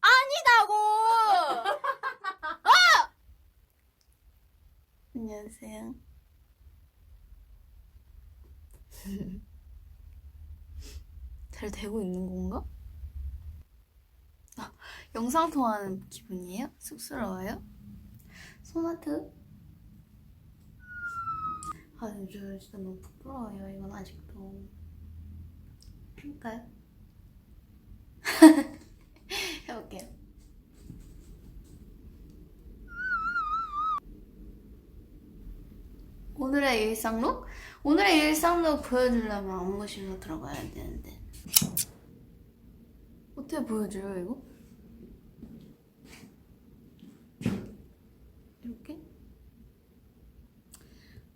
아니다고! 어! 안녕하세요. 잘 되고 있는 건가? 아, 영상 통화하는 기분이에요? 쑥스러워요? 손하트? 아, 저 진짜 너무 부끄러워요. 이건 아직도. 해볼게요. 오늘의 일상룩? 오늘의 일상룩 보여주려면 안무실로 들어가야 되는데. 어떻게 보여줘요, 이거? 이렇게?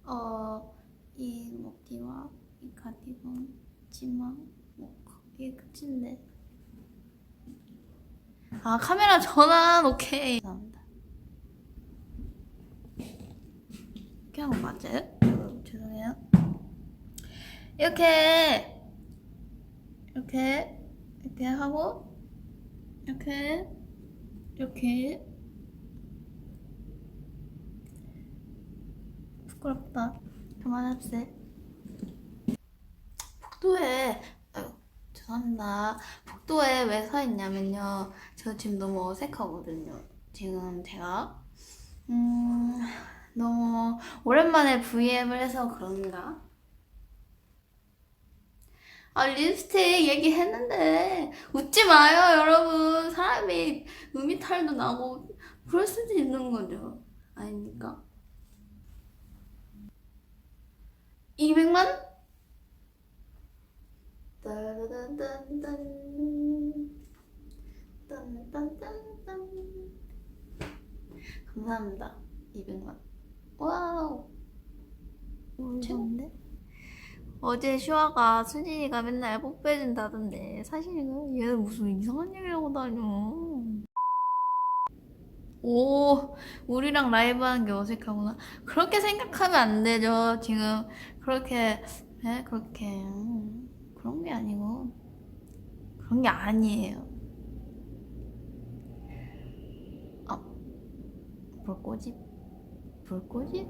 어, 이 목티와 이 가디건, 치마, 모카. 이게 끝인데. 아, 카메라 전환, 오케이. 감사합니다. 이렇게 거 맞아요? 여러분, 죄송해요. 이렇게, 이렇게, 이렇게 하고, 이렇게, 이렇게. 부끄럽다. 그만합시다. 복도에, 아유, 죄송합니다. 복도에 왜 서 있냐면요. 저 지금 너무 어색하거든요. 지금 제가, 음, 너무 오랜만에 V앱을 해서 그런가? 아, 립스틱 얘기했는데, 웃지 마요, 여러분. 사람이 음이탈도 나고, 그럴 수도 있는 거죠. 아닙니까? 200만? 따라단단단. 감사합니다. 200만. 와우. 최고인데? 어제 슈아가 수진이가 맨날 뽀빼준다던데 사실은 얘는 무슨 이상한 얘기를 하고 다녀. 오, 우리랑 라이브 하는 게 어색하구나. 그렇게 생각하면 안 되죠. 지금 그렇게, 네, 그렇게. 음, 그런 게 아니고. 그런 게 아니에요. 불꽃이? 불꽃이?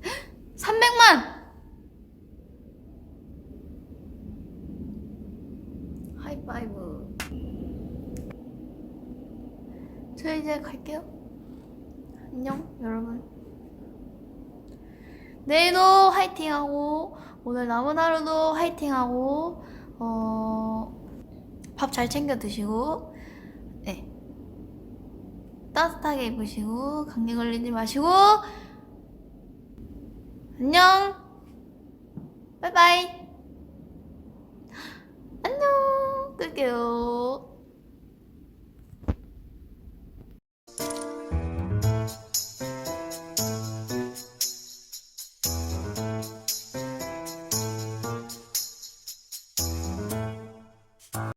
300만! 하이파이브. 저 이제 갈게요. 안녕, 여러분. 내일도 화이팅하고, 오늘 남은 하루도 화이팅하고, 어, 밥 잘 챙겨 드시고, 네. 따뜻하게 입으시고, 감기 걸리지 마시고, 안녕! 바이바이! 안녕! 끌게요.